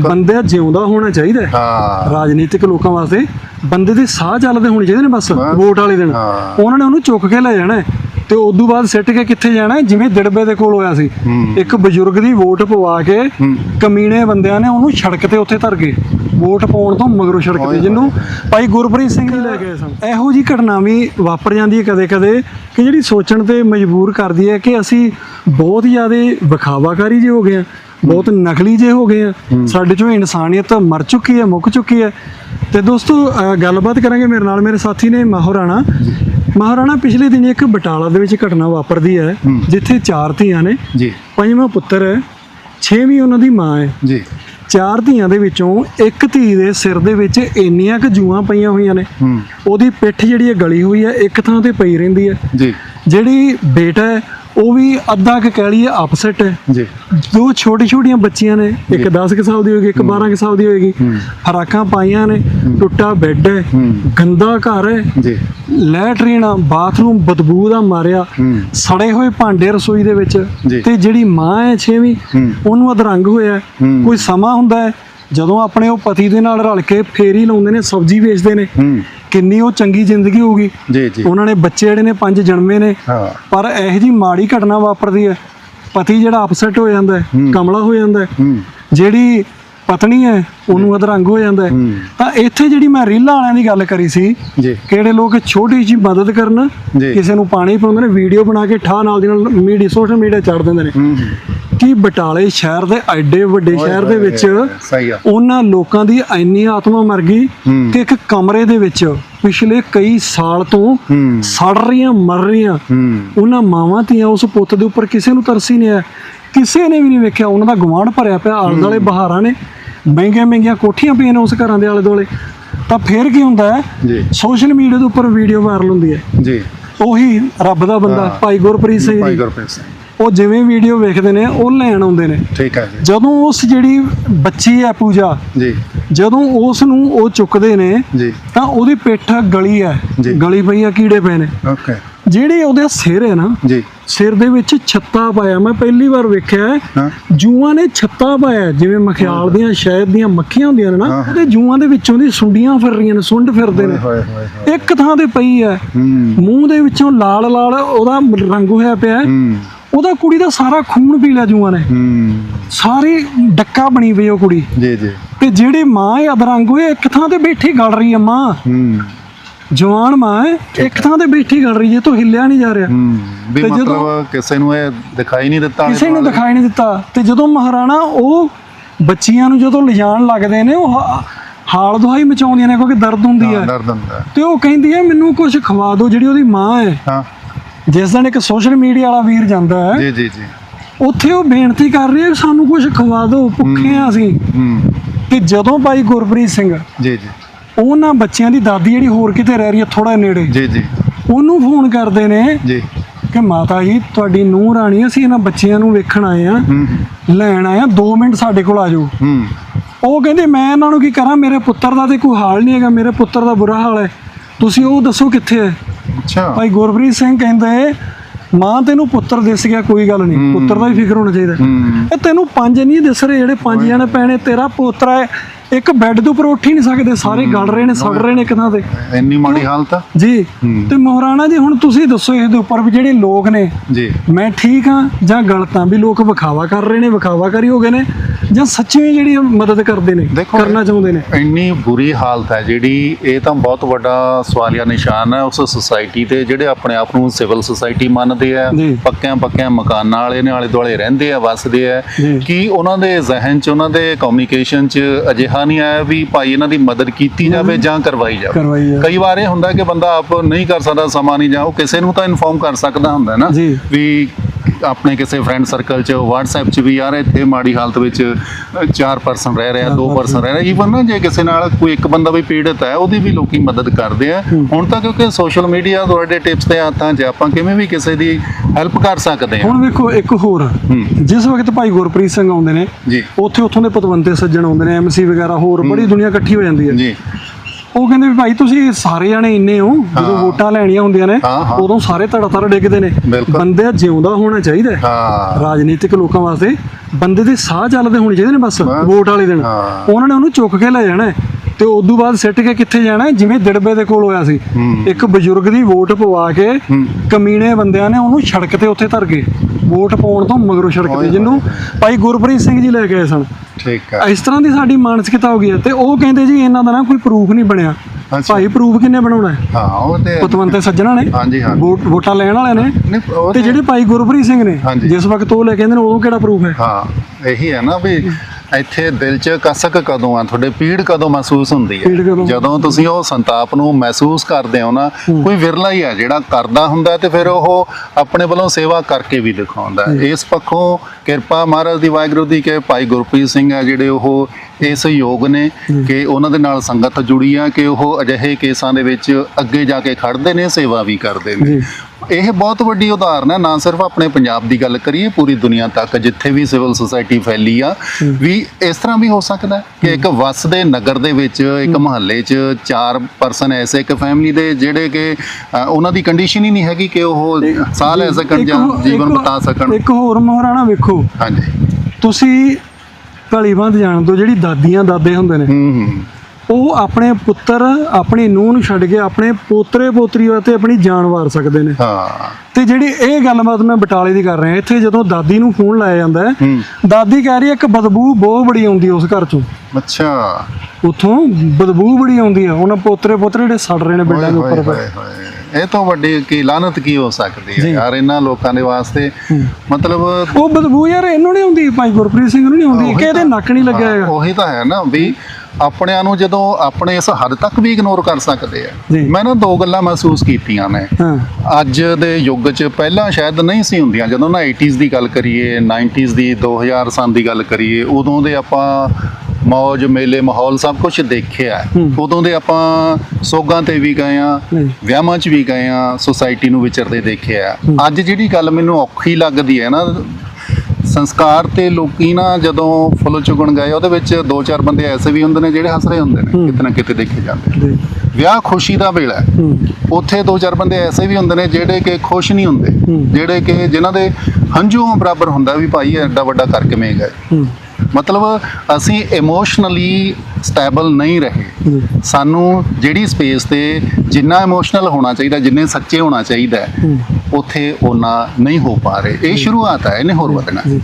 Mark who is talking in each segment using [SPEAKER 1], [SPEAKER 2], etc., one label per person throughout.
[SPEAKER 1] ਬੰਦਾ ਜਿਉਂਦਾ ਹੋਣਾ ਚਾਹੀਦਾ ਹੈ।
[SPEAKER 2] ਹਾਂ
[SPEAKER 1] ਰਾਜਨੀਤਿਕ ਲੋਕਾਂ ਵਾਸਤੇ ਬੰਦੇ ਦੇ ਸਾਹ ਚੱਲਦੇ ਹੋਣੇ ਚਾਹੀਦੇ ਨੇ ਬਸ। ਵੋਟ ਵਾਲੇ ਦਿਨ। ਉਹਨਾਂ ਨੇ ਉਹਨੂੰ ਚੁੱਕ ਕੇ ਲੈ ਜਾਣਾ ਤੇ ਉਦੋਂ ਬਾਅਦ ਸਿੱਟ ਕੇ ਕਿੱਥੇ ਜਾਣਾ? ਜਿਵੇਂ ਦਿੜਬੇ ਦੇ ਕੋਲ ਹੋਇਆ ਸੀ। ਇੱਕ ਬਜ਼ੁਰਗ ਦੀ ਵੋਟ ਪਵਾ ਕੇ। ਕਮੀਨੇ ਬੰਦਿਆਂ ਨੇ ਉਹਨੂੰ ਸੜਕ ਤੇ ਉੱਥੇ ਧਰ ਗਏ ਵੋਟ ਪਾਉਣ ਤੋਂ ਮਗਰੋਂ ਸੜਕ
[SPEAKER 2] ਓਏ
[SPEAKER 1] ਤੇ ਜਿਹਨੂੰ ਭਾਈ ਗੁਰਪ੍ਰੀਤ ਸਿੰਘ ਜੀ ਲੈ ਗਏ ਸਨ ਇਹੋ ਜੀ ਘਟਨਾ ਵੀ ਵਾਪਰ ਜਾਂਦੀ ਹੈ ਕਦੇ-ਕਦੇ ਕਿ ਜਿਹੜੀ ਸੋਚਣ ਤੇ ਮਜਬੂਰ ਕਰਦੀ ਹੈ ਕਿ ਅਸੀਂ ਬਹੁਤ ਜ਼ਿਆਦਾ ਵਿਖਾਵਾਕਾਰੀ ਜੇ ਹੋ ਗਏ ਆ ਬਹੁਤ ਨਕਲੀ ਜੇ ਹੋ ਗਏ ਆ। ਸਾਡੇ ਚੋਂ ਇਨਸਾਨੀਅਤ ਮਰ ਚੁੱਕੀ ਹੈ ਮੁੱਕ ਚੁੱਕੀ ਹੈ। ਤੇ ਦੋਸਤੋ ਗੱਲਬਾਤ ਕਰਾਂਗੇ ਮੇਰੇ ਨਾਲ ਮੇਰੇ ਸਾਥੀ ਨੇ ਮਾਹੌਰਾਣਾ ਮਾਹੌਰਾਣਾ ਪਿਛਲੇ ਦਿਨ ਇੱਕ ਬਟਾਲਾ ਦੇ ਵਿੱਚ ਘਟਨਾ ਵਾਪਰਦੀ ਹੈ। ਜਿੱਥੇ ਚਾਰ ਧੀਆਂ ਨੇ।
[SPEAKER 2] ਜੀ।
[SPEAKER 1] ਪੰਜਵਾਂ ਪੁੱਤਰ ਹੈ ਛੇਵੀਂ ਉਹਨਾਂ ਦੀ ਮਾਂ ਹੈ।
[SPEAKER 2] ਜੀ।
[SPEAKER 1] ਚਾਰ ਧੀਆਂ ਦੇ ਵਿੱਚੋਂ ਇੱਕ ਧੀ ਦੇ ਸਿਰ ਦੇ ਵਿੱਚ ਇੰਨੀਆਂ ਕੁ ਜੂਆਂ ਪਈਆਂ ਹੋਈਆਂ ਨੇ। ਉਹਦੀ ਪਿੱਠ ਜਿਹੜੀ ਹੈ ਗਲੀ ਹੋਈ ਹੈ ਇੱਕ ਥਾਂ ਤੇ ਪਈ ਰਹਿੰਦੀ ਹੈ।
[SPEAKER 2] ਜੀ।
[SPEAKER 1] ਜਿਹੜੀ ਬੇਟਾ ਹੈ ਉਹ ਵੀ ਅੱਧਾ ਕੁ ਕਹਿ ਲਈਏ ਅਪਸੈਟ ਹੈ।
[SPEAKER 2] ਜੀ।
[SPEAKER 1] ਦੋ ਛੋਟੀ ਛੋਟੀਆਂ ਬੱਚੀਆਂ ਨੇ ਇੱਕ 10 ਕੁ ਸਾਲ ਦੀ ਹੋਏਗੀ ਇੱਕ 12 ਕੁ ਸਾਲ ਦੀ ਹੋਏਗੀ। ਫਰਾਕਾਂ ਪਾਈਆਂ ਨੇ ਟੁੱਟਾ ਬੈੱਡ ਹੈ ਗੰਦਾ ਘਰ ਹੈ।
[SPEAKER 2] ਜੀ।
[SPEAKER 1] ਲੈਟਰੀਨ ਬਾਥਰੂਮ ਬਦਬੂ ਦਾ ਮਾਰਿਆ। ਸੜੇ ਹੋਏ ਭਾਂਡੇ ਰਸੋਈ ਦੇ ਵਿੱਚ। ਤੇ ਜਿਹੜੀ ਮਾਂ ਹੈ ਛੇਵੀਂ
[SPEAKER 2] ਹੂੰ।
[SPEAKER 1] ਉਹਨੂੰ ਅਧਰੰਗ ਹੋਇਆ। ਕੋਈ ਸਮਾਂ ਹੁੰਦਾ ਹੈ ਜਦੋਂ ਆਪਣੇ ਉਹ ਪਤੀ ਦੇ ਨਾਲ ਰਲ ਕੇ ਫੇਰੀ ਲਾਉਂਦੇ ਨੇ ਸਬਜ਼ੀ ਵੇਚਦੇ ਨੇ। ਕਿੰਨੀ ਉਹ ਚੰਗੀ ਜ਼ਿੰਦਗੀ ਹੋਊਗੀ।
[SPEAKER 2] ਜੀ ਜੀ।
[SPEAKER 1] ਉਹਨਾਂ ਨੇ ਬੱਚੇ ਜਿਹੜੇ ਨੇ ਪੰਜ ਜਨਮੇ ਨੇ।
[SPEAKER 2] ਹਾਂ।
[SPEAKER 1] ਪਰ ਇਹੋ ਜੀ ਮਾੜੀ ਘਟਨਾ ਵਾਪਰਦੀ ਹੈ। ਪਤੀ ਜਿਹੜਾ ਅਪਸੈਟ ਹੋ ਜਾਂਦਾ ਹੈ ਕਮਲਾ ਹੋ ਜਾਂਦਾ ਹੈ। ਜਿਹੜੀ ਪਤਨੀ ਹੈ ਉਹਨੂੰ ਅਧਰੰਗ ਹੋ ਜਾਂਦਾ ਹੈ। ਤਾਂ ਇੱਥੇ ਜਿਹੜੀ ਮੈਂ ਰੀਲਾਂ ਵਾਲਿਆਂ ਦੀ ਗੱਲ ਕਰੀ ਸੀ
[SPEAKER 2] ਜੀ।
[SPEAKER 1] ਕਿਹੜੇ ਲੋਕ ਛੋਟੀ ਜਿਹੀ ਮਦਦ ਕਰਨ
[SPEAKER 2] ਜੀ।
[SPEAKER 1] ਕਿਸੇ ਨੂੰ ਪਾਣੀ ਪਾਉਂਦੇ ਨੇ ਵੀਡੀਓ ਬਣਾ ਕੇ ਠਾ ਨਾਲ ਦੀ ਨਾਲ ਮੀਡੀਆ ਸੋਸ਼ਲ ਮੀਡੀਆ ਚੜ ਦਿੰਦੇ ਨੇ। ਕਿ ਬਟਾਲੇ ਸ਼ਹਿਰ ਦੇ ਐਡੇ ਵੱਡੇ ਸ਼ਹਿਰ ਦੇ ਵਿੱਚ
[SPEAKER 2] ਸਹੀ ਆ।
[SPEAKER 1] ਉਹਨਾਂ ਲੋਕਾਂ ਦੀ ਇੰਨੀ ਆਤਮਾ ਮਰ ਗਈ। ਕਿ ਇੱਕ ਕਮਰੇ ਦੇ ਵਿੱਚ ਪਿਛਲੇ ਕਈ ਸਾਲ ਤੋਂ ਸੜ ਰਹੀਆਂ ਮਰ ਰਹੀਆਂ। ਉਹਨਾਂ ਮਾਵਾਂ ਧੀਆਂ ਉਸ ਪੁੱਤ ਦੇ ਉੱਪਰ ਕਿਸੇ ਨੂੰ ਤਰਸ ਨਹੀਂ ਆਇਆ। ਕਿਸੇ ਨੇ ਵੀ ਨਹੀਂ ਵੇਖਿਆ। ਉਹਨਾਂ ਦਾ ਗਵਾਂਢ ਭਰਿਆ ਪਿਆ ਆਲੇ ਦੁਆਲੇ ਬਹਾਰਾਂ ਨੇ। ਮਹਿੰਗੀਆਂ ਮਹਿੰਗੀਆਂ ਕੋਠੀਆਂ ਪਈਆਂ ਨੇ ਉਸ ਘਰਾਂ ਦੇ ਆਲੇ ਦੁਆਲੇ। ਤਾਂ ਫਿਰ ਕੀ ਹੁੰਦਾ ਹੈ?
[SPEAKER 2] ਜੀ।
[SPEAKER 1] ਸੋਸ਼ਲ ਮੀਡੀਆ ਦੇ ਉੱਪਰ ਵੀਡੀਓ ਵਾਇਰਲ ਹੁੰਦੀ ਹੈ।
[SPEAKER 2] ਜੀ।
[SPEAKER 1] ਉਹੀ ਰੱਬ ਦਾ ਬੰਦਾ। ਭਾਈ ਗੁਰਪ੍ਰੀਤ ਸਿੰਘ
[SPEAKER 2] ਭਾਈ
[SPEAKER 1] ਜੀ
[SPEAKER 2] ਗੁਰਪ੍ਰੀਤ ਸਿੰਘ।
[SPEAKER 1] ਉਹ ਜਿਵੇਂ ਵੀਡੀਓ ਵੇਖਦੇ ਨੇ ਉਹ ਲੈਣ ਆਉਂਦੇ ਨੇ।
[SPEAKER 2] ਠੀਕ ਹੈ ਜੀ।
[SPEAKER 1] ਜਦੋਂ ਉਸ ਜਿਹੜੀ ਬੱਚੀ ਹੈ ਪੂਜਾ
[SPEAKER 2] ਜੀ।
[SPEAKER 1] ਜਦੋਂ ਉਸ ਨੂੰ ਉਹ ਚੁੱਕਦੇ ਨੇ
[SPEAKER 2] ਜੀ।
[SPEAKER 1] ਤਾਂ ਉਹਦੀ ਪਿੱਠ ਗਲੀ ਹੈ। ਗਲੀ ਪਈ ਆ ਕੀੜੇ ਪਏ ਨੇ।
[SPEAKER 2] ਓਕੇ।
[SPEAKER 1] ਜਿਹੜੇ ਉਹਦੇ ਸਿਰ ਹੈ ਨਾ
[SPEAKER 2] ਜੀ।
[SPEAKER 1] ਸਿਰ ਦੇ ਵਿੱਚ ਛੱਤਾ ਪਾਇਆ। ਮੈਂ ਪਹਿਲੀ ਵਾਰ ਵੇਖਿਆ ਜੂਆਂ ਨੇ ਛੱਤਾ ਪਾਇਆ। ਜਿਵੇਂ ਮਖਿਆਲ ਦੀਆਂ ਸ਼ਾਇਦ ਦੀਆਂ ਮੱਖੀਆਂ ਹੁੰਦੀਆਂ ਨੇ ਨਾ। ਉਹਦੇ ਜੂਆਂ ਦੇ ਵਿੱਚੋਂ ਦੀ ਸੁੰਡੀਆਂ ਫਿਰ ਰਹੀਆਂ ਨੇ ਸੁੰਡ ਫਿਰਦੇ ਨੇ। ਇੱਕ ਥਾਂ ਤੇ ਪਈ ਹੈ। ਮੂੰਹ ਦੇ ਵਿੱਚੋਂ ਲਾਲ ਲਾਲ ਉਹਦਾ ਰੰਗ ਹੋਇਆ ਪਿਆ ਉਹਦਾ ਕੁੜੀ ਦਾ ਸਾਰਾ ਖੂਨ ਪੀ ਲਿਆ ਜੂਆਂ ਨੇ।
[SPEAKER 2] ਹੂੰ।
[SPEAKER 1] ਸਾਰੀ ਡੱਕਾ ਬਣੀ ਪਈ ਉਹ ਕੁੜੀ।
[SPEAKER 2] ਜੀ ਜੀ।
[SPEAKER 1] ਤੇ ਜਿਹੜੀ ਮਾਂ ਹੈ ਅਧਰੰਗ ਹੋਏ ਇੱਕ ਥਾਂ ਤੇ ਬੈਠੀ ਗਲ ਰਹੀ ਹੈ ਮਾਂ।
[SPEAKER 2] ਹੂੰ।
[SPEAKER 1] ਜਵਾਨ ਮਾਂ ਹੈ ਇੱਕ ਥਾਂ ਤੇ ਬੈਠੀ ਗਲ ਰਹੀ ਹੈ ਤੋਂ ਹਿੱਲਿਆ ਨਹੀਂ ਜਾ ਰਿਹਾ।
[SPEAKER 2] ਹੂੰ। ਵੀ
[SPEAKER 1] ਤੇ ਜਦੋਂ-
[SPEAKER 2] ਮਤਲਬ ਕਿਸੇ ਨੂੰ ਇਹ ਦਿਖਾਈ ਨਹੀਂ ਦਿੱਤਾ
[SPEAKER 1] ਕਿਸੇ ਨੂੰ ਦਿਖਾਈ ਨਹੀਂ ਦਿੱਤਾ। ਤੇ ਜਦੋਂ ਮਹਾਰਾਣਾ ਉਹ ਬੱਚੀਆਂ ਨੂੰ ਜਦੋਂ ਲਿਜਾਣ ਲੱਗਦੇ ਨੇ ਉਹ ਹਾ- ਹਾਲ ਦੁਹਾਈ ਮਚਾਉਂਦੀਆਂ ਨੇ ਕਿਉਂਕਿ ਦਰਦ ਹੁੰਦੀ
[SPEAKER 2] ਹਾਂ,
[SPEAKER 1] ਹੈ।
[SPEAKER 2] ਦਰਦ ਹੁੰਦਾ ਹੈ।
[SPEAKER 1] ਤੇ ਉਹ ਕਹਿੰਦੀ ਹੈ ਮੈਨੂੰ ਕੁਝ ਖਵਾ ਦਿਓ ਜਿਹੜੀ ਉਹਦੀ ਮਾਂ ਹੈ।
[SPEAKER 2] ਹਾਂ।
[SPEAKER 1] ਜਿਸ ਦਿਨ ਇੱਕ ਸੋਸ਼ਲ ਮੀਡੀਆ ਵਾਲਾ ਵੀਰ ਜਾਂਦਾ ਹੈ
[SPEAKER 2] ਜੀ ਜੀ ਜੀ।
[SPEAKER 1] ਉੱਥੇ ਉਹ ਬੇਨਤੀ ਕਰ ਰਹੀ ਸਾਨੂੰ ਕੁਝ ਖਵਾ ਦਿਓ ਭੁੱਖੇ ਆ ਅਸੀਂ।
[SPEAKER 2] ਹੂੰ।
[SPEAKER 1] ਤੇ ਜਦੋਂ ਭਾਈ ਗੁਰਪ੍ਰੀਤ ਸਿੰਘ
[SPEAKER 2] ਜੀ ਜੀ।
[SPEAKER 1] ਉਹਨਾਂ ਬੱਚਿਆਂ ਦੀ ਦਾਦੀ ਜਿਹੜੀ ਹੋਰ ਕਿਤੇ ਰਹਿ ਰਹੀ ਹੈ ਥੋੜਾ ਨੇੜੇ
[SPEAKER 2] ਜੀ ਜੀ।
[SPEAKER 1] ਉਹਨੂੰ ਫੋਨ ਕਰਦੇ ਨੇ
[SPEAKER 2] ਜੀ।
[SPEAKER 1] ਕਿ ਮਾਤਾ ਜੀ ਤੁਹਾਡੀ ਨੂੰਹ ਰਾਣੀ ਅਸੀਂ ਇਹਨਾਂ ਬੱਚਿਆਂ ਨੂੰ ਵੇਖਣ ਆਏ ਆ ਲੈਣ ਆਏ ਆ 2 ਮਿੰਟ ਸਾਡੇ ਕੋਲ ਆ ਜਾਓ।
[SPEAKER 2] ਹੂੰ।
[SPEAKER 1] ਉਹ ਕਹਿੰਦੇ ਮੈਂ ਇਹਨਾਂ ਨੂੰ ਕੀ ਕਰਾਂ? ਮੇਰੇ ਪੁੱਤਰ ਦਾ ਤੇ ਕੋਈ ਹਾਲ ਨਹੀਂ ਹੈਗਾ ਮੇਰੇ ਪੁੱਤਰ ਦਾ ਬੁਰਾ ਹਾਲ ਹੈ। ਤੁਸੀਂ ਉਹ ਦੱਸੋ ਕਿੱਥੇ ਹੈ?
[SPEAKER 2] ਅੱਛਾ।
[SPEAKER 1] ਭਾਈ ਗੁਰਪ੍ਰੀਤ ਸਿੰਘ ਕਹਿੰਦੇ ਮਾਂ ਤੈਨੂੰ ਪੁੱਤਰ ਦਿਸ ਗਿਆ ਕੋਈ ਗੱਲ ਨਹੀਂ। ਪੁੱਤਰ ਦਾ ਵੀ ਫਿਕਰ ਹੋਣਾ ਚਾਹੀਦਾ।
[SPEAKER 2] ਹੂੰ।
[SPEAKER 1] ਇਹ ਤੈਨੂੰ ਪੰਜ ਨਹੀਂ ਦਿਸ ਰਹੇ ਜਿਹੜੇ ਪੰਜ ਜਣੇ ਪੈਣੇ ਤੇਰਾ ਪੋਤਰਾ ਹੈ ਇੱਕ ਬੈੱਡ ਦੇ ਉੱਪਰ ਉੱਠ ਹੀ ਨਹੀਂ ਸਕਦੇ ਸਾਰੇ ਗਲ ਰਹੇ ਨੇ ਸੜ ਰਹੇ ਨੇ ਇੱਕ ਥਾਂ ਤੇ।
[SPEAKER 2] ਇੰਨੀ ਮਾੜੀ ਹਾਲਤ ਆ?
[SPEAKER 1] ਜੀ।
[SPEAKER 2] ਹੂੰ।
[SPEAKER 1] ਤੇ ਮਹਾਰਾਣਾ ਜੀ ਹੁਣ ਤੁਸੀਂ ਦੱਸੋ ਇਸ ਦੇ ਉੱਪਰ ਵੀ ਜਿਹੜੇ ਲੋਕ ਨੇ।
[SPEAKER 2] ਜੀ।
[SPEAKER 1] ਮੈਂ ਠੀਕ ਹਾਂ ਜਾਂ ਗਲਤ ਹਾਂ ਵੀ ਲੋਕ ਵਿਖਾਵਾ ਕਰ ਰਹੇ ਨੇ ਵਿਖਾਵਾ ਕਰੀ ਹੋ ਗਏ ਨੇ। ਜਾਂ ਸੱਚੀ ਜਿਹੜੀ ਮਦਦ ਕਰਦੇ ਨੇ
[SPEAKER 2] ਦੇਖੋ,
[SPEAKER 1] ਕਰਨਾ ਚਾਹੁੰਦੇ ਨੇ
[SPEAKER 2] ਇੰਨੀ ਬੁਰੀ ਹਾਲਤ ਹੈ ਜਿਹੜੀ ਇਹ ਤਾਂ ਬਹੁਤ ਵੱਡਾ ਸਵਾਲੀਆ ਨਿਸ਼ਾਨ ਹੈ ਉਸ ਸੁਸਾਇਟੀ ਤੇ ਜਿਹੜੇ ਆਪਣੇ ਆਪ ਨੂੰ ਸਿਵਲ ਸੁਸਾਇਟੀ ਮੰਨਦੇ ਆ
[SPEAKER 1] ਜੀ।
[SPEAKER 2] ਪੱਕਿਆਂ ਪੱਕਿਆਂ ਮਕਾਨਾਂ ਵਾਲੇ ਨੇ ਆਲੇ ਦੁਆਲੇ ਰਹਿੰਦੇ ਆ ਵਸਦੇ ਆ
[SPEAKER 1] ਜੀ।
[SPEAKER 2] ਕਿ ਉਹਨਾਂ ਦੇ ਜ਼ਿਹਨ 'ਚ ਉਹਨਾਂ ਦੇ ਕਮਿਊਨੀਕੇਸ਼ਨ 'ਚ ਅਜਿਹਾ ਨਹੀਂ ਆਇਆ ਵੀ ਭਾਈ ਇਹਨਾਂ ਦੀ ਮਦਦ ਕੀਤੀ ਜਾਵੇ ਜਾਂ ਕਰਵਾਈ ਜਾਵੇ। ਕਈ ਵਾਰ ਇਹ ਹੁੰਦਾ ਕਿ ਬੰਦਾ ਆਪ ਨਹੀਂ ਕਰ ਸਕਦਾ ਸਮਾਂ ਨਹੀਂ ਜਾਂ ਉਹ ਕਿਸੇ ਨੂੰ ਤਾਂ ਇਨਫੋਰਮ ਕਰ ਸਕਦਾ ਹੁੰਦਾ ਨਾ
[SPEAKER 1] ਜੀ।
[SPEAKER 2] ਵੀ ਆਪਣੇ ਕਿਸੇ ਫਰੈਂਡ ਸਰਕਲ 'ਚ WhatsApp 'ਚ ਵੀ ਯਾਰ ਇੱਥੇ ਮਾੜੀ ਹਾਲਤ ਵਿੱਚ 4% ਰਹਿ ਰਿਹਾ 2% ਰਹਿ ਰਿਹਾ। ਈਵਨ ਨਾ ਜੇ ਕਿਸੇ ਨਾਲ ਕੋਈ ਇੱਕ ਬੰਦਾ ਵੀ ਪੀੜਤ ਹੈ ਉਹਦੀ ਵੀ ਲੋਕੀ ਮਦਦ ਕਰਦੇ ਆ। ਹੁਣ ਤਾਂ ਕਿਉਂਕਿ ਸੋਸ਼ਲ ਮੀਡੀਆ ਤੁਹਾਡੇ ਟਿਪਸ ਤੇ ਹੱਥਾਂ 'ਚ ਆਪਾਂ ਕਿਵੇਂ ਵੀ ਕਿਸੇ ਦੀ ਹੈਲਪ ਕਰ ਸਕਦੇ ਹਾਂ।
[SPEAKER 1] ਹੁਣ ਵੇਖੋ ਇੱਕ ਹੋਰ। ਜਿਸ ਵਕਤ ਭਾਈ ਗੁਰਪ੍ਰੀਤ ਸਿੰਘ ਆਉਂਦੇ ਨੇ
[SPEAKER 2] ਜੀ।
[SPEAKER 1] ਉੱਥੇ ਉੱਥੋਂ ਦੇ ਪਤਵੰਤੇ ਸੱਜਣ ਆਉਂਦੇ ਨੇ ਐਮਸੀ ਵਗੈਰਾ ਹੋਰ ਬੜੀ ਦੁਨੀਆ ਇਕੱਠੀ ਹੋ ਜਾਂਦੀ ਹੈ।
[SPEAKER 2] ਜੀ।
[SPEAKER 1] ਉਹ ਕਹਿੰਦੇ ਵੀ ਭਾਈ ਤੁਸੀਂ ਸਾਰੇ ਜਾਣੇ ਇੰਨੇ ਹੋ ਜਦੋਂ। ਵੋਟਾਂ ਲੈਣੀਆਂ ਹੁੰਦੀਆਂ ਨੇ
[SPEAKER 2] ਹਾਂ, ਹਾਂ।
[SPEAKER 1] ਉਦੋਂ ਸਾਰੇ ਧੜਾ ਧੜ ਡਿੱਗਦੇ ਨੇ
[SPEAKER 2] ਬਿਲਕੁਲ।
[SPEAKER 1] ਬੰਦੇ ਜਿਉਂਦਾ ਹੋਣਾ ਚਾਹੀਦਾ ਹੈ।
[SPEAKER 2] ਹਾਂ
[SPEAKER 1] ਰਾਜਨੀਤਿਕ ਲੋਕਾਂ ਵਾਸਤੇ ਬੰਦੇ ਦੇ ਸਾਹ ਚੱਲਦੇ ਹੋਣੇ ਚਾਹੀਦੇ ਨੇ ਬਸ
[SPEAKER 2] ਬਸ।
[SPEAKER 1] ਵੋਟ ਵਾਲੇ ਦਿਨ
[SPEAKER 2] ਹਾਂ।
[SPEAKER 1] ਉਹਨਾਂ ਨੇ ਉਹਨੂੰ ਚੁੱਕ ਕੇ ਲੈ ਜਾਣਾ ਹੈ ਤੇ ਉਦੋਂ ਬਾਅਦ ਸਿੱਟ ਕੇ ਕਿੱਥੇ ਜਾਣਾ ਹੈ? ਜਿਵੇਂ ਦਿੜਬੇ ਦੇ ਕੋਲ ਹੋਇਆ ਸੀ
[SPEAKER 2] ਹੂੰ।
[SPEAKER 1] ਇੱਕ ਬਜ਼ੁਰਗ ਦੀ ਵੋਟ ਪਵਾ ਕੇ
[SPEAKER 2] ਹੂੰ।
[SPEAKER 1] ਕਮੀਨੇ ਬੰਦਿਆਂ ਨੇ ਉਹਨੂੰ ਸੜਕ ਤੇ ਉੱਥੇ ਧਰ ਗਏ ਵੋਟ ਪਾਉਣ ਤੋਂ ਮਗਰੋਂ
[SPEAKER 2] ਓਏ
[SPEAKER 1] ਤੇ ਜਿਹਨੂੰ ਭਾਈ ਗੁਰਪ੍ਰੀਤ ਸਿੰਘ ਜੀ ਲੈ ਗਏ ਸਨ।
[SPEAKER 2] ਠੀਕ ਹੈ
[SPEAKER 1] ਇਸ ਤਰ੍ਹਾਂ ਦੀ ਸਾਡੀ ਮਾਨਸਿਕਤਾ ਹੋ ਗਈ ਹੈ ਤੇ ਉਹ ਕਹਿੰਦੇ ਜੀ ਇਹਨਾਂ ਦਾ ਨਾ ਕੋਈ ਪ੍ਰੂਫ ਨਹੀਂ ਬਣਿਆ। ਭਾਈ ਪ੍ਰੂਫ ਕਿੰਨੇ ਬਣਾਉਣਾ ਹੈ?
[SPEAKER 2] ਹਾਂ ਉਹ ਤੇ
[SPEAKER 1] ਪਤਵੰਤ ਸੱਜਣਾ ਨੇ।
[SPEAKER 2] ਹਾਂਜੀ, ਹਾਂ।
[SPEAKER 1] ਵੋਟ ਵੋਟਾਂ ਲੈਣ ਵਾਲਿਆਂ ਨੇ। ਤੇ ਜਿਹੜੇ ਭਾਈ ਗੁਰਪ੍ਰੀਤ ਸਿੰਘ ਨੇ। ਜਿਸ ਵਕਤ ਉਹ ਲੈ ਕੇ ਆਉਂਦੇ ਨੇ ਉਦੋਂ ਕਿਹੜਾ ਪ੍ਰੂਫ ਹੈ?
[SPEAKER 2] ਹਾਂ ਇਹੀ ਹੈ ਨਾ ਵੀ ਇੱਥੇ ਦਿਲ 'ਚ ਕਸਕ ਕਦੋਂ ਆ ਤੁਹਾਡੇ ਪੀੜ ਕਦੋਂ ਮਹਿਸੂਸ ਹੁੰਦੀ
[SPEAKER 1] ਪੀੜ
[SPEAKER 2] ਹੈ
[SPEAKER 1] ਕਦੋਂ?
[SPEAKER 2] ਜਦੋਂ ਤੁਸੀਂ ਉਹ ਸੰਤਾਪ ਨੂੰ ਮਹਿਸੂਸ ਕਰਦੇ ਹੋ ਨਾ ਕੋਈ ਵਿਰਲਾ ਹੀ ਹੈ ਜਿਹੜਾ ਕਰਦਾ ਹੁੰਦਾ ਤੇ ਫਿਰ ਉਹ ਆਪਣੇ ਵੱਲੋਂ ਸੇਵਾ ਕਰਕੇ ਵੀ ਦਿਖਾਉਂਦਾ ਹੈ। ਇਸ ਪੱਖੋਂ ਕਿਰਪਾ ਮਹਾਰਾਜ ਦੀ ਵਾਹਿਗੁਰੂ ਦੀ ਕਿ ਭਾਈ ਗੁਰਪ੍ਰੀਤ ਸਿੰਘ ਹੈ ਜਿਹੜੇ ਉਹ ਇਸ ਯੋਗ ਨੇ ਕਿ ਉਹਨਾਂ ਦੇ ਨਾਲ ਸੰਗਤ ਜੁੜੀ ਆ ਕਿ ਉਹ ਅਜਿਹੇ ਕੇਸਾਂ ਦੇ ਵਿੱਚ ਅੱਗੇ ਜਾ ਕੇ ਖੜਦੇ ਨੇ ਸੇਵਾ ਵੀ ਕਰਦੇ ਨੇ
[SPEAKER 1] ਜੀ।
[SPEAKER 2] ਇਹ ਬਹੁਤ ਵੱਡੀ ਉਦਾਹਰਨ ਹੈ ਨਾ ਸਿਰਫ ਆਪਣੇ ਪੰਜਾਬ ਦੀ ਗੱਲ ਕਰੀਏ ਪੂਰੀ ਦੁਨੀਆ ਤੱਕ ਜਿੱਥੇ ਵੀ ਸਿਵਲ ਸੁਸਾਇਟੀ ਫੈਲੀ ਆ ਵੀ ਇਸ ਤਰ੍ਹਾਂ ਵੀ ਹੋ ਸਕਦਾ ਹੈ ਕਿ ਇੱਕ ਵਸਦੇ ਨਗਰ ਦੇ ਵਿੱਚ ਇੱਕ ਮਹੱਲੇ 'ਚ ਚਾਰ ਪਰਸਨ ਐਸੇ ਇੱਕ ਫੈਮਿਲੀ ਦੇ ਜਿਹੜੇ ਕਿ ਅ, ਉਹਨਾਂ ਦੀ ਕੰਡੀਸ਼ਨ ਹੀ ਨਹੀਂ ਹੈਗੀ ਕਿ ਉਹ ਸਾਹ ਲੈ ਸਕਣ
[SPEAKER 1] ਇੱਕ
[SPEAKER 2] ਜਾਂ
[SPEAKER 1] ਹੋ-
[SPEAKER 2] ਜੀਵਨ
[SPEAKER 1] ਇੱਕ-
[SPEAKER 2] ਬਿਤਾ ਸਕਣ।
[SPEAKER 1] ਇੱਕ ਹੋਰ ਮਹਾਰਾਣਾ ਵੇਖੋ।
[SPEAKER 2] ਹਾਂਜੀ।
[SPEAKER 1] ਤੁਸੀਂ ਭਲੀਵੰਦ ਜਾਣ ਤੋਂ ਜਿਹੜੀ ਦਾਦੀਆਂ ਦਾਦੇ ਹੁੰਦੇ ਨੇ।
[SPEAKER 2] ਹੂੰ ਹੂੰ।
[SPEAKER 1] ਉਹ ਆਪਣੇ ਪੁੱਤਰ ਆਪਣੀ ਨੂੰਹ ਨੂੰ ਛੱਡ ਕੇ ਆਪਣੇ ਪੋਤਰੇ ਪੋਤਰੀ ਵਾਸਤੇ ਆਪਣੀ ਜਾਨ ਵਾਰ ਸਕਦੇ ਨੇ।
[SPEAKER 2] ਹਾਂ।
[SPEAKER 1] ਤੇ ਜਿਹੜੀ ਇਹ ਗੱਲਬਾਤ ਮੈਂ ਬਟਾਲੇ ਦੀ ਕਰ ਰਿਹਾ ਇੱਥੇ ਜਦੋਂ ਦਾਦੀ ਨੂੰ ਫੋਨ ਲਾਇਆ ਜਾਂਦਾ ਹੈ ਦਾਦੀ ਕਹਿ ਰਹੀ ਹੈ ਇੱਕ ਬਦਬੂ ਬਹੁਤ ਬੜੀ ਆਉਂਦੀ ਉਸ ਘਰ ਚੋਂ।
[SPEAKER 2] ਅੱਛਾ।
[SPEAKER 1] ਉੱਥੋਂ ਬਦਬੂ ਬੜੀ ਆਉਂਦੀ ਹੈ ਉਹਨਾਂ ਪੋਤਰੇ ਪੋਤਰੇ ਜਿਹੜੇ ਸੜ ਰਹੇ ਨੇ ਬਿਲਡਾਂ ਦੇ
[SPEAKER 2] ਹੋਏ
[SPEAKER 1] ਉੱਪਰ।
[SPEAKER 2] ਹੋਏ ਇਹ ਤੋਂ ਵੱਡੀ ਕੀ ਲਾਨਤ ਕੀ ਹੋ ਸਕਦੀ ਹੈ। ਯਾਰ ਇਹਨਾਂ ਲੋਕਾਂ ਦੇ ਵਾਸਤੇ? ਮਤਲਬ
[SPEAKER 1] ਉਹ ਬਦਬੂ ਯਾਰ ਇਹਨੂੰ ਨਹੀਂ ਆਉਂਦੀ ਭਾਈ ਗੁਰਪ੍ਰੀਤ ਸਿੰਘ ਨੂੰ ਨਹੀਂ ਆਉਂਦੀ ਕਿ ਇਹਦੇ
[SPEAKER 2] ਤਾਂ-
[SPEAKER 1] ਨੱਕ ਨਹੀਂ ਲੱਗਿਆ ਹੈਗਾ।
[SPEAKER 2] ਉਹੀ ਤਾਂ ਹੈ ਨਾ ਵੀ ਆਪਣਿਆਂ ਨੂੰ ਜਦੋਂ ਆਪਣੇ ਇਸ ਹੱਦ ਤੱਕ ਵੀ ਇਗਨੋਰ ਕਰ ਸਕਦੇ ਆ। ਮੈਂ ਨਾ ਦੋ ਗੱਲਾਂ ਮਹਿਸੂਸ ਕੀਤੀਆਂ ਨੇ ਅੱਜ ਦੇ ਯੁੱਗ 'ਚ ਪਹਿਲਾਂ ਸ਼ਾਇਦ ਨਹੀਂ ਸੀ ਹੁੰਦੀਆਂ ਜਦੋਂ ਨਾ 80s ਦੀ ਗੱਲ ਕਰੀਏ 90s ਦੀ 2000 ਸਾਲ ਦੀ ਗੱਲ ਕਰੀਏ ਉਦੋਂ ਦੇ ਆਪਾਂ ਮੌਜ ਮੇਲੇ ਮਾਹੌਲ ਸਭ ਕੁਝ ਦੇਖਿਆ। ਉਦੋਂ ਦੇ ਆਪਾਂ ਸੋਗਾਂ ਤੇ ਵੀ ਗਏ ਆ। ਵਿਆਹਾਂ 'ਚ ਵੀ ਗਏ ਆ ਸੁਸਾਇਟੀ ਨੂੰ ਵਿਚਰਦੇ ਦੇਖਿਆ। ਅੱਜ ਜਿਹੜੀ ਗੱਲ ਮੈਨੂੰ ਔਖੀ ਲੱਗਦੀ ਹੈ ਨਾ ਸੰਸਕਾਰ ਤੇ ਲੋਕੀ ਨਾ ਜਦੋਂ ਫੁੱਲ ਚੁਗਣ ਗਏ ਉਹਦੇ ਵਿੱਚ ਦੋ ਚਾਰ ਬੰਦੇ ਐਸੇ ਵੀ ਹੁੰਦੇ ਨੇ ਜਿਹੜੇ ਹੱਸ ਰਹੇ ਹੁੰਦੇ ਨੇ। ਕਿਤੇ ਨਾ ਕਿਤੇ ਦੇਖੇ ਜਾਂਦੇ ਨੇ। ਵਿਆਹ ਖੁਸ਼ੀ ਦਾ ਵੇਲਾ ਹੈ ਉੱਥੇ ਦੋ ਚਾਰ ਬੰਦੇ ਐਸੇ ਵੀ ਹੁੰਦੇ ਨੇ ਜਿਹੜੇ ਕਿ ਖੁਸ਼ ਨਹੀਂ ਹੁੰਦੇ। ਜਿਹੜੇ ਕਿ ਜਿਨ੍ਹਾਂ ਦੇ ਹੰਝੂਆਂ ਬਰਾਬਰ ਹੁੰਦਾ ਵੀ ਭਾਈ ਐਡਾ ਵੱਡਾ ਕਰ ਕਿਵੇਂ ਗਏ ਮਤਲਬ ਅਸੀਂ ਇਮੋਸ਼ਨਲੀ ਸਟੇਬਲ ਨਹੀਂ ਰਹੇ। ਸਾਨੂੰ ਜਿਹੜੀ ਸਪੇਸ ਤੇ ਜਿੰਨਾ ਇਮੋਸ਼ਨਲ ਹੋਣਾ ਚਾਹੀਦਾ ਜਿੰਨੇ ਸੱਚੇ ਹੋਣਾ ਚਾਹੀਦਾ ਉੱਥੇ ਉਹਨਾਂ ਨਹੀਂ ਹੋ ਪਾ ਰਹੇ। ਇਹ ਸ਼ੁਰੂਆਤ ਹੈ ਇਹਨੇ ਹੋਰ ਵਧਣਾ।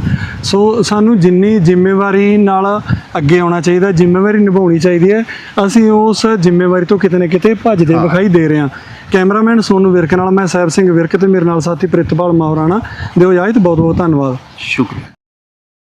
[SPEAKER 1] ਸੋ ਸਾਨੂੰ ਜਿੰਨੀ ਜ਼ਿੰਮੇਵਾਰੀ ਨਾਲ ਅੱਗੇ ਆਉਣਾ ਚਾਹੀਦਾ ਜ਼ਿੰਮੇਵਾਰੀ ਨਿਭਾਉਣੀ ਚਾਹੀਦੀ ਹੈ ਅਸੀਂ ਉਸ ਜ਼ਿੰਮੇਵਾਰੀ ਤੋਂ ਕਿਤੇ ਨਾ ਕਿਤੇ ਭੱਜਦੇ। ਵਿਖਾਈ ਦੇ ਰਹੇ ਹਾਂ। ਕੈਮਰਾਮੈਨ ਸੋਨੂ ਵਿਰਕ ਨਾਲ ਮੈਂ ਸਾਹਿਬ ਸਿੰਘ ਵਿਰਕ ਤੇ ਮੇਰੇ ਨਾਲ ਸਾਥੀ ਪ੍ਰਿਤਪਾਲ ਮਾਹਰਾਣਾ। ਦਿਓ ਇਜਾਜ਼ਤ ਬਹੁਤ ਬਹੁਤ ਧੰਨਵਾਦ।
[SPEAKER 2] ਸ਼ੁਕਰੀਆ।